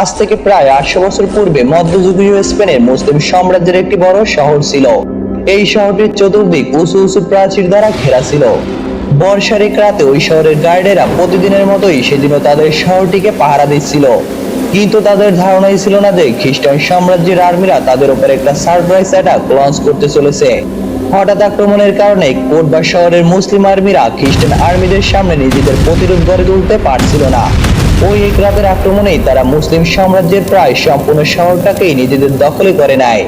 আজ থেকে প্রায় আটশো বছর পূর্বে মধ্যযুগীয় স্পেনের মুসলিম সাম্রাজ্যের একটি বড় শহর ছিল। এই শহরটির চতুর্দিক উঁচু উঁচু প্রাচীর দ্বারা ঘেরা ছিল। বর্ষার এক রাতে ওই শহরের গাইডেরা প্রতিদিনের মতোই সেদিনও তাদের শহরটিকে পাহারা দিচ্ছিল। কিন্তু তাদের ধারণাই ছিল না যে খ্রিস্টান সাম্রাজ্যের আর্মিরা তাদের উপর একটা সারপ্রাইজ অ্যাটাক লঞ্চ করতে চলেছে। হঠাৎ আক্রমণের কারণে কোটবা শহরের মুসলিম আর্মিরা খ্রিস্টান আর্মিদের সামনে নিজেদের প্রতিরোধ গড়ে তুলতে পারছিল না। ওই এক রাতের আক্রমণেই তারা মুসলিম সাম্রাজ্যের প্রায় সম্পূর্ণ শহরটাকেই নিজেদের দখলে করে নেয়।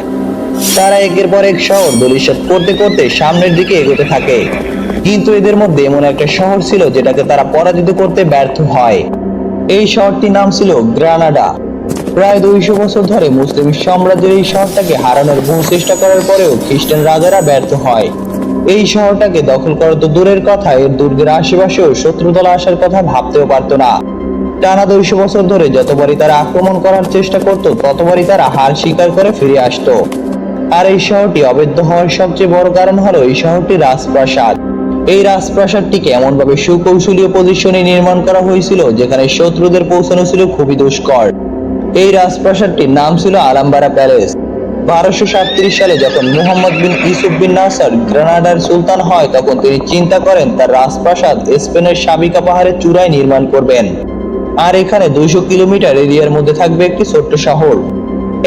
তারা একের পর এক শহর দলিশাত করতে করতে সামনের দিকে এগোতে থাকে। কিন্তু এদের মধ্যে এমন একটা শহর ছিল যেটাকে তারা পরাজিত করতে ব্যর্থ হয়। এই শহরটির নাম ছিল গ্রানাডা। প্রায় দুইশো বছর ধরে মুসলিম সাম্রাজ্যের এই শহরটাকে হারানোর বহু চেষ্টা করার পরেও খ্রিস্টান রাজারা ব্যর্থ হয়। এই শহরটাকে দখল করা তো দূরের কথা, এর দুর্গের আশেপাশেও শত্রুদল আসার কথা ভাবতেও পারতো না। টানা দুইশো বছর ধরে যতবারই তারা আক্রমণ করার চেষ্টা করত, ততবারই তারা হার স্বীকার করে ফিরে আসতো। আর এই শহরটি অবৈধ হওয়ার সবচেয়ে বড় কারণ হলো এই শহরটি রাজপ্রাসাদ। এই রাজপ্রাসাদটিকে এমনভাবে সুকৌশলীয় পজিশনে নির্মাণ করা হয়েছিল, যেখানে শত্রুদের পৌঁছানো ছিল খুবই দুষ্কর। এই রাজপ্রাসাদটির নাম ছিল আলাম্বারা প্যালেস। বারোশো সাতত্রিশ সালে যখন মুহাম্মদ বিন ইসুফ বিন নাসার গ্রানাডার সুলতান হয়, তখন তিনি চিন্তা করেন, তার রাজপ্রাসাদ স্পেনের সাবিকা পাহাড়ের চূড়ায় নির্মাণ করবেন। আর এখানে দুইশো কিলোমিটার এরিয়ার মধ্যে থাকবে একটি ছোট্ট শহর।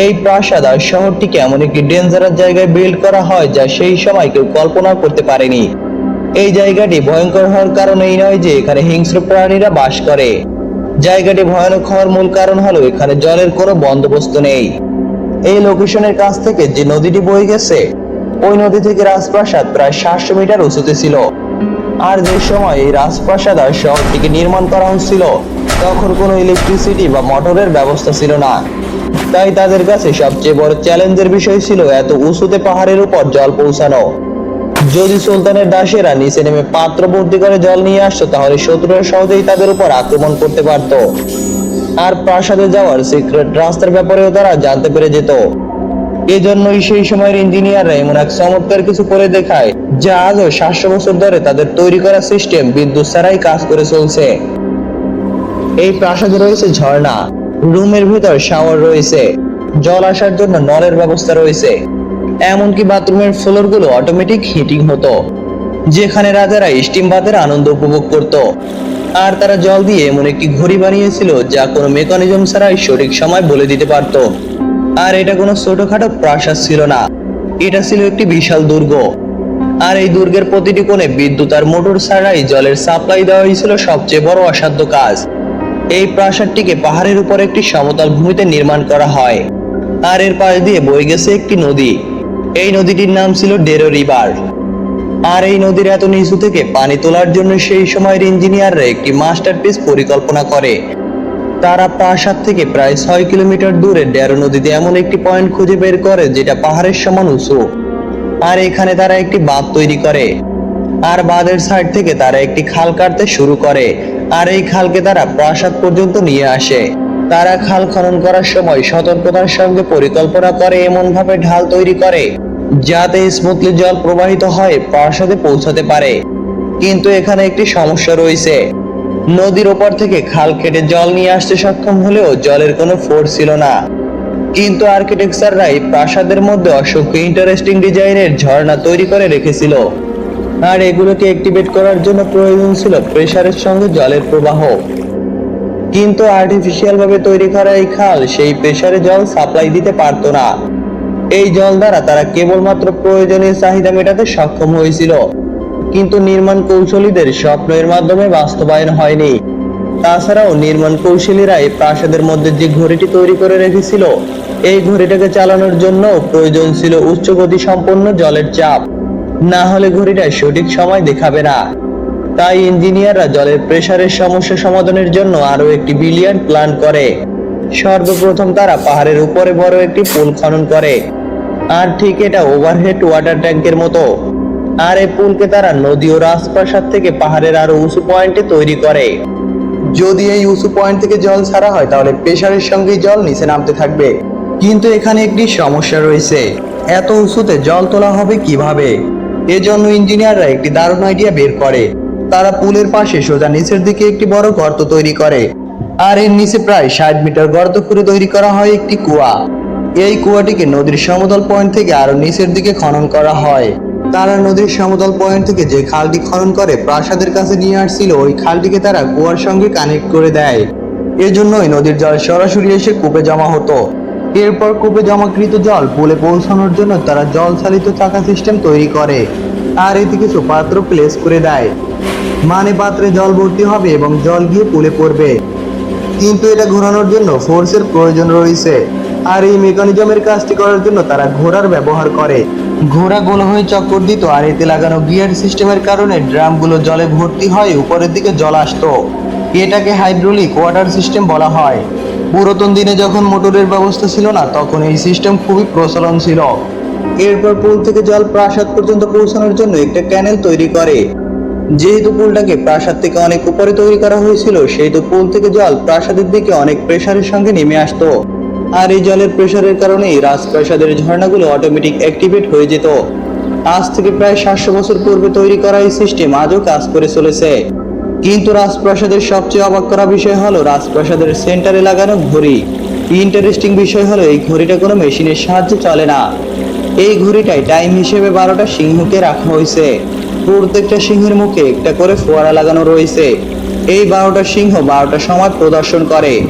এই প্রাসাদ আর শহরটিকে এমন একটি ডেঞ্জারাস জায়গায় বিল্ড করা হয় যা সেই সময় কেউ কল্পনা করতে পারেনি। এই জায়গাটি ভয়ঙ্কর হওয়ার কারণ এই নয় যে এখানে হিংস্র প্রাণীরা বাস করে। জায়গাটি ভয়ানক হওয়ার মূল কারণ হলো এখানে জলের কোনো বন্দোবস্ত নেই। এই লোকেশনের কাছ থেকে যে নদীটি বয়ে গেছে, ওই নদী থেকে রাজপ্রাসাদ প্রায় সাতশো মিটার উঁচুতে ছিল। আর যে সময় এই রাজপ্রাসাদ আর শহরটিকে নির্মাণ করা হচ্ছিল তখন কোনো ইলেকট্রিসিটি বা মোটরের ব্যবস্থা ছিল না। তাই তাদের কাছে সবচেয়ে বড় চ্যালেঞ্জের বিষয় ছিল এত উঁচুতে পাহাড়ের উপর জল পৌঁছানো। যদি সুলতানের দাসেরা নিচে নেমে পাত্র ভর্তি করে জল নিয়ে আসতো, তাহলে শত্রুরা সহজেই তাদের উপর আক্রমণ করতে পারত। আর প্রাসাদে যাওয়ার সিক্রেট রাস্তার ব্যাপারেও তারা জানতে পেরে যেত। এজন্যই সেই সময়ের ইঞ্জিনিয়াররা এমন এক চমৎকার কিছু করে দেখায়, যা আজও সাতশো বছর ধরে তাদের তৈরি করা সিস্টেম বিদ্যুৎ ছাড়াই কাজ করে চলছে। এই প্রাসাদে রয়েছে ঝর্ণা। রুমের ভিতর শাওয়ার রয়েছে। জল আসার জন্য নলের ব্যবস্থা রয়েছে। এমনকি বাথরুমের ফ্লোরগুলো অটোমেটিক হিটিং হতো। যেখানে রাজারা স্টিম বাতের আনন্দ উপভোগ করত। আর তারা জল দিয়ে এমন একটি ঘড়ি বানিয়েছিল যা কোনো মেকানিজম ছাড়াই সঠিক সময় বলে দিতে পারত। আর এটা কোনো ছোটখাটো প্রাসাদ ছিল না। এটা ছিল একটি বিশাল দুর্গ। আর এই দুর্গের প্রতিটি কোণে বিদ্যুৎ আর মোটর ছাড়াই জলের সাপ্লাই দেওয়া হয়েছিল সবচেয়ে বড় অসাধ্য কাজ। এই প্রাসাদটিকে পাহাড়ের উপর একটি সমতল ভূমিতে নির্মাণ করা হয়। আর এর পাশ দিয়ে বয়ে গেছে একটি নদী। এই নদীটির নাম ছিল ডেরো রিভার। আর এই নদীর এত নিচু থেকে পানি তোলার জন্য সেই সময়ের ইঞ্জিনিয়াররা একটি মাস্টারপিস পরিকল্পনা করে। তারা প্রাসাদ থেকে প্রায় ছয় কিলোমিটার দূরে ডেরো নদীতে এমন একটি পয়েন্ট খুঁজে বের করে যেটা পাহাড়ের সমান উঁচু। আর এখানে তারা একটি বাঁধ তৈরি করে। আর বাঁধের সাইড থেকে তারা একটি খাল কাটতে শুরু করে। আর এই খালকে তারা প্রাসাদ পর্যন্ত নিয়ে আসে। তারা খাল খনন করার সময় সতর্কতার সঙ্গে পরিকল্পনা করে এমন ভাবে ঢাল তৈরি করে, যাতে স্মুথলি জল প্রবাহিত হয়, প্রাসাদে পৌঁছাতে পারে। কিন্তু এখানে একটি সমস্যা রয়েছে। নদীর ওপর থেকে খাল কেটে জল নিয়ে আসতে সক্ষম হলেও জলের কোনো ফোর্স ছিল না। কিন্তু আর্কিটেকচাররা এই প্রাসাদের মধ্যে অসংখ্য ইন্টারেস্টিং ডিজাইনের ঝর্ণা তৈরি করে রেখেছিল। আর এগুলোকে অ্যাক্টিভেট করার জন্য প্রয়োজন ছিল প্রেসারের সঙ্গে জলের প্রবাহ। কিন্তু আর্টিফিশিয়াল ভাবে তৈরি করা এই খাল সেই প্রেসারে জল সাপ্লাই দিতে পারতো না। এই জল দ্বারা তারা কেবলমাত্র প্রয়োজনীয় চাহিদা মেটাতে সক্ষম হয়েছিল। কিন্তু নির্মাণ কৌশলীদের স্বপ্নের মাধ্যমে বাস্তবায়ন হয়নি। তাছাড়াও নির্মাণ কৌশলীরা এই প্রাসাদের মধ্যে যে ঘড়িটি তৈরি করে রেখেছিল, এই ঘড়িটাকে চালানোর জন্য প্রয়োজন ছিল উচ্চ গতি সম্পন্ন জলের চাপ। না হলে ঘড়িটা সঠিক সময় দেখাবে না। তাই ইঞ্জিনিয়াররা জলের প্রেসারের সমস্যা সমাধানের জন্য আরও একটি বিলিয়ন প্ল্যান করে। সর্বপ্রথম তারা পাহাড়ের উপরে বড় একটি পুল খনন করে। আর ঠিক এটা ওভারহেড ওয়াটার ট্যাঙ্কের মতো। আর এই পুলকে তারা নদী ও রাজপ্রাসাদ থেকে পাহাড়ের আরও উঁচু পয়েন্টে তৈরি করে। যদি এই উঁচু পয়েন্ট থেকে জল ছাড়া হয়, তাহলে প্রেশারের সঙ্গে জল নিচে নামতে থাকবে। কিন্তু এখানে একটি সমস্যা রয়েছে। এত উঁচুতে জল তোলা হবে কীভাবে? এজন্য ইঞ্জিনিয়াররা একটি দারুণ আইডিয়া বের করে। তারা পুলের পাশে সোজা নিচের দিকে একটি বড় গর্ত তৈরি করে। আর এর নিচে প্রায় ষাট মিটার গর্ত করে তৈরি করা হয় একটি কুয়া। এই কুয়াটিকে নদীর সমতল পয়েন্ট থেকে আরও নিচের দিকে খনন করা হয়। তারা নদীর সমতল পয়েন্ট থেকে যে খালটি খনন করে প্রাসাদের কাছে নিয়ে আসছিল, ওই খালটিকে তারা কুয়ার সঙ্গে কানেক্ট করে দেয়। এজন্যই নদীর জল সরাসরি এসে কূপে জমা হতো। এরপর কূপে জমাকৃত জল পুলে পৌঁছানোর জন্য তারা জল চালিত চাকা সিস্টেম তৈরি করে আর এতে কিছু পাত্র প্লেস করে দেয়। মানে পাত্রে জল ভর্তি হবে এবং জল গিয়ে পুলে পড়বে। কিন্তু এটা ঘোরানোর জন্য ফোর্সের প্রয়োজন রয়েছে। আর এই মেকানিজমের কাজটি করার জন্য তারা ঘোড়ার ব্যবহার করে। ঘোড়া গোল হয়ে চক্কর দিত আর এতে লাগানো গিয়ার সিস্টেমের কারণে ড্রামগুলো জলে ভর্তি হয় উপরের দিকে জল আসতো। এটাকে হাইড্রোলিক ওয়াটার সিস্টেম বলা হয়। পুরাতন দিনে যখন মোটরের ব্যবস্থা ছিল না, তখন এই সিস্টেম খুবই প্রচলন ছিল। এরপর পুল থেকে জল প্রাসাদ পর্যন্ত পৌঁছানোর জন্য একটা ক্যানেল তৈরি করে। যেহেতু পুলটাকে প্রাসাদ থেকে অনেক উপরে তৈরি করা হয়েছিল, সেহেতু পুল থেকে জল প্রাসাদের দিকে অনেক প্রেসারের সঙ্গে নেমে আসতো। আর এই জলের প্রেসারের কারণেই রাজপ্রাসাদের ঝর্ণাগুলো অটোমেটিক অ্যাক্টিভেট হয়ে যেত। আজ থেকে প্রায় সাতশো বছর পূর্বে তৈরি করা এই সিস্টেম আজও কাজ করে চলেছে। কিন্তু রাজপ্রাসাদের সবচেয়ে অবাক করা বিষয় হলো, রাজপ্রাসাদের সেন্টারে লাগানো ঘড়ি। ইন্টারেস্টিং বিষয় হলো, এই ঘড়িটা কোনো মেশিনের সাহায্যে চলে না। এই ঘড়িটায় টাইম হিসেবে বারোটা সিংহকে রাখা হয়েছে। প্রত্যেকটা সিংহের মুখে একটা করে ফোয়ারা লাগানো রয়েছে। এই বারোটা সিংহ বারোটা সময় প্রদর্শন করে।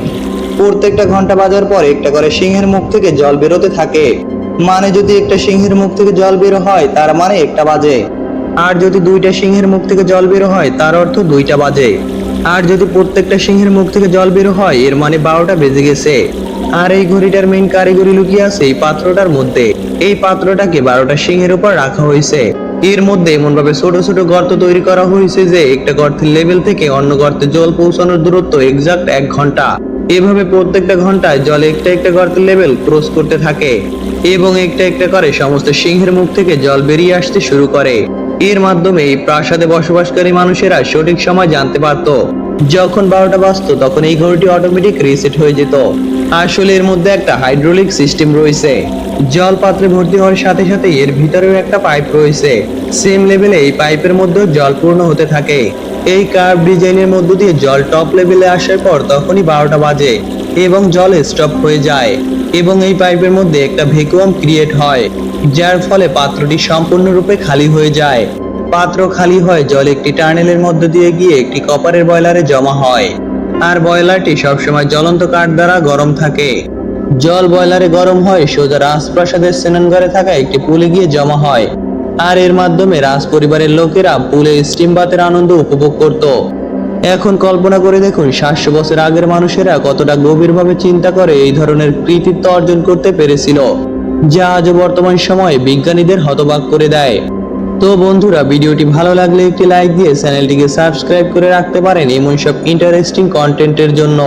প্রত্যেকটা ঘণ্টা বাজার পর একটা করে সিংহের মুখ থেকে জল বেরোতে থাকে। মানে যদি একটা সিংহের মুখ থেকে জল বের হয়, তার মানে একটা বাজে। আর যদি দুইটা সিংহের মুখ থেকে জল বের হয়, তার অর্থ দুইটা বাজে। আর যদি প্রত্যেকটা সিংহের মুখ থেকে জল বের হয়, এর মানে বারোটা বেজে গেছে। আর এই ঘড়িটার মেইন কারিগরি লুকিয়ে আছে এই পাত্রটার মধ্যে। এই পাত্রটাকে বারোটা সিংহের উপর রাখা হয়েছে। এর মধ্যে এমন ভাবে ছোট ছোট গর্ত তৈরি করা হয়েছে যে, একটা গর্তের লেভেল থেকে অন্য গর্তে জল পৌঁছানোর দূরত্ব এক্সাক্ট এক ঘণ্টা। এভাবে প্রত্যেকটা ঘন্টায় জল একটা একটা গর্তের লেভেল ক্রস করতে থাকে। এবং একটা একটা করে সমস্ত সিংহের মুখ থেকে জল বেরিয়ে আসতে শুরু করে। এর মাধ্যমে প্রাসাদে বসবাসকারী মানুষেরা সঠিক সময় জানতে পারত। যখন বারোটা বাজতো, তখন এই ঘড়িটি অটোমেটিক রিসেট হয়ে যেত। আসলে এর মধ্যে একটা হাইড্রোলিক সিস্টেম রয়েছে। জল পাত্রে ভর্তি হওয়ার সাথে সাথে এর ভিতরেও একটা পাইপ রয়েছে। সেম লেভেলে এই পাইপের মধ্যে জল পূর্ণ হতে থাকে। এই কার্ভ ডিজাইনের মধ্য দিয়ে জল টপ লেভেলে আসার পর তখনই বারোটা বাজে এবং জল স্টপ হয়ে যায়। এবং এই পাইপের মধ্যে একটা ভেকুয়াম ক্রিয়েট হয়। যার ফলে পাত্রটি সম্পূর্ণরূপে খালি হয়ে যায়। পাত্র খালি হয় জল একটি টার্নেলের মধ্য দিয়ে গিয়ে একটি কপারের বয়লারে জমা হয়। আর বয়লারটি সবসময় জ্বলন্ত কাঠ দ্বারা গরম থাকে। জল বয়লারে গরম হয় সোজা রাজপ্রাসাদের স্নানঘরে থাকা একটি পুলে গিয়ে জমা হয়। আর এর মাধ্যমে রাজ পরিবারের লোকেরা পুলে স্টিম বাতের আনন্দ উপভোগ করত। এখন কল্পনা করে দেখুন, সাতশো বছর আগের মানুষেরা কতটা গভীরভাবে চিন্তা করে এই ধরনের কৃতিত্ব অর্জন করতে পেরেছিল। যা আজ বর্তমান সময়ে বিজ্ঞানীদের হতবাক করে দেয়। তো বন্ধুরা, ভিডিওটি ভালো লাগলে একটি লাইক দিয়ে চ্যানেলটিকে সাবস্ক্রাইব করে রাখতে পারেন এমন সব ইন্টারেস্টিং কন্টেন্টের জন্য।